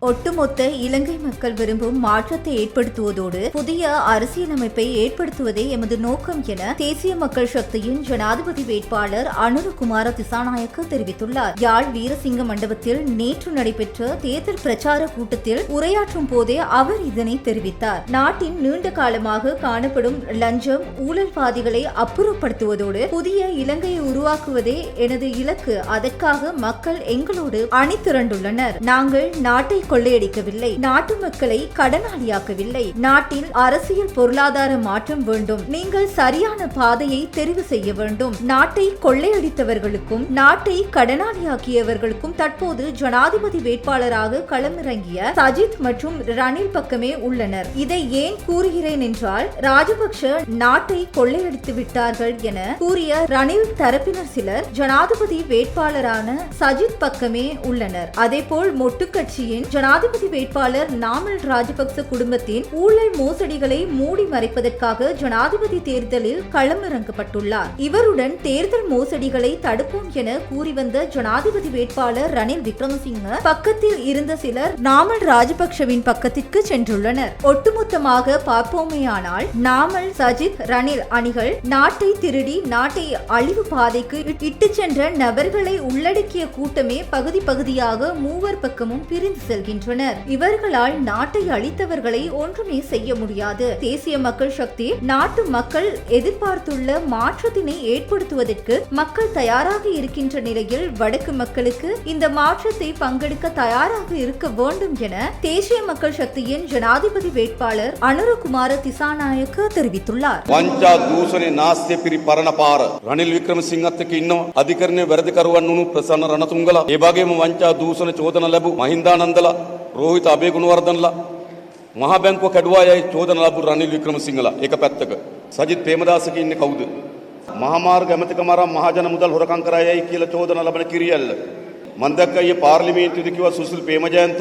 ஒட்டுமொத்த இலங்கை மக்கள் விரும்பும் மாற்றத்தை ஏற்படுத்துவதோடு புதிய அரசியலமைப்பை ஏற்படுத்துவதே எமது நோக்கம் என தேசிய மக்கள் சக்தியின் ஜனாதிபதி வேட்பாளர் அனுருகுமார திசாநாயக்க தெரிவித்துள்ளார். யாழ் வீரசிங்க மண்டபத்தில் நேற்று நடைபெற்ற தேர்தல் பிரச்சார கூட்டத்தில் உரையாற்றும் போதே அவர் இதனை தெரிவித்தார். நாட்டின் நீண்ட காலமாக காணப்படும் லஞ்சம் ஊழல்வாதிகளை அப்புறப்படுத்துவதோடு புதிய இலங்கையை உருவாக்குவதே எனது இலக்கு. அதற்காக மக்கள் எங்களோடு அணிதிரண்டுள்ளனர். நாங்கள் நாட்டை கொள்ளையடிக்கவில்லை. நாட்டு மக்களை கடனாளியாக்கவில்லை. நாட்டில் அரசியல் பொருளாதார மாற்றம் வேண்டும். நீங்கள் சரியான பாதையை தெரிவு செய்ய வேண்டும். நாட்டை கொள்ளையடித்தவர்களுக்கும் நாட்டை கடனாளியாக்கியவர்களுக்கும் தற்போது ஜனாதிபதி வேட்பாளராக களமிறங்கிய சஜித் மற்றும் ரணில் பக்கமே உள்ளனர். இதை ஏன் கூறுகிறேன் என்றால் ராஜபக்ஷ நாட்டை கொள்ளையடித்து விட்டார்கள் என கூறிய ரணில் தரப்பினர் சிலர் ஜனாதிபதி வேட்பாளரான சஜித் பக்கமே உள்ளனர். அதேபோல் மொட்டு கட்சியின் ஜனாதிபதி வேட்பாளர் நாமல் ராஜபக்ச குடும்பத்தின் ஊழல் மோசடிகளை மூடி மறைப்பதற்காக ஜனாதிபதி தேர்தலில் களமிறங்கப்பட்டுள்ளார். இவருடன் தேர்தல் மோசடிகளை தடுப்போம் என கூறி வந்த ஜனாதிபதி வேட்பாளர் ரணில் விக்ரமசிங்க பக்கத்தில் இருந்த சிலர் நாமல் ராஜபக்ஷவின் பக்கத்திற்கு சென்றுள்ளனர். ஒட்டுமொத்தமாக பார்ப்போமேயானால் நாமல் சஜித் ரணில் அணிகள் நாட்டை திருடி நாட்டை அழிவு பாதைக்கு இட்டு சென்ற நபர்களை உள்ளடக்கிய கூட்டமே பகுதி பகுதியாக மூவர் பக்கமும் பிரிந்து வருகின்றனர். இவர்களால் நாட்டை அழித்தவர்களை ஒன்றுமே செய்ய முடியாது. தேசிய மக்கள் சக்தி நாட்டு மக்கள் எதிர்பார்த்துள்ள மாற்றத்தினை ஏற்படுத்துவதற்கு மக்கள் தயாராக இருக்கின்ற நிலையில் வடக்கு மக்களுக்கு இந்த மாற்றத்தை பங்கெடுக்க தயாராக இருக்க வேண்டும் என தேசிய மக்கள் சக்தியின் ஜனாதிபதி வேட்பாளர் அனுரகுமார திசாநாயக்க தெரிவித்துள்ளார். ವಂಚಾ ದೂಷಣೆ ನಾಸ್ತಿ ಪಿರಿ ಪರಣಪಾರ ರಣಿಲ್ ವಿಕ್ರಮ ಸಿಂಗತ್ಗೆ ಇನ್ನು ಅಧಿಕರಣೆ ವರದಿ ಕರುವನ್ನೂ ಪ್ರಸನ್ನ ರಣತುಂಗಲ ಈ ಬಗ್ಗೆ ವಂಚಾ ದೂಷಣೆ ಚೋದನ මහින්දානන්දලා රෝහිත අබේගුණවර්ධනලා මහ බැංකුව කැඩුවා යයි චෝදන ලැබු රනිල් වික්‍රමසිංහලා ඒක පැත්තක. සජිත් ප්‍රේමදාසක ඉන්නේ කවුද? මහාමාර්ග ඇමතිකමරම් මහජන මුදල් හොරකම් කරා යයි කියලා චෝදන ලබන කිරියල්ල. මන් දැක්ක ඊයේ පාර්ලිමේන්තුවේදී කිව්වා සුසිල් ප්‍රේමජයන්ත.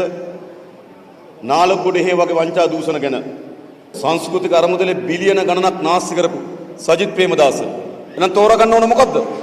නාලගොඩ හේ වගේ වංචා දූෂණ ගැන. සංස්කෘතික අරමුදලේ බිලියන ගණනක් නාස්ති කරපු සජිත් ප්‍රේමදාස. එහෙනම් තෝරගන්න ඕන මොකද්ද?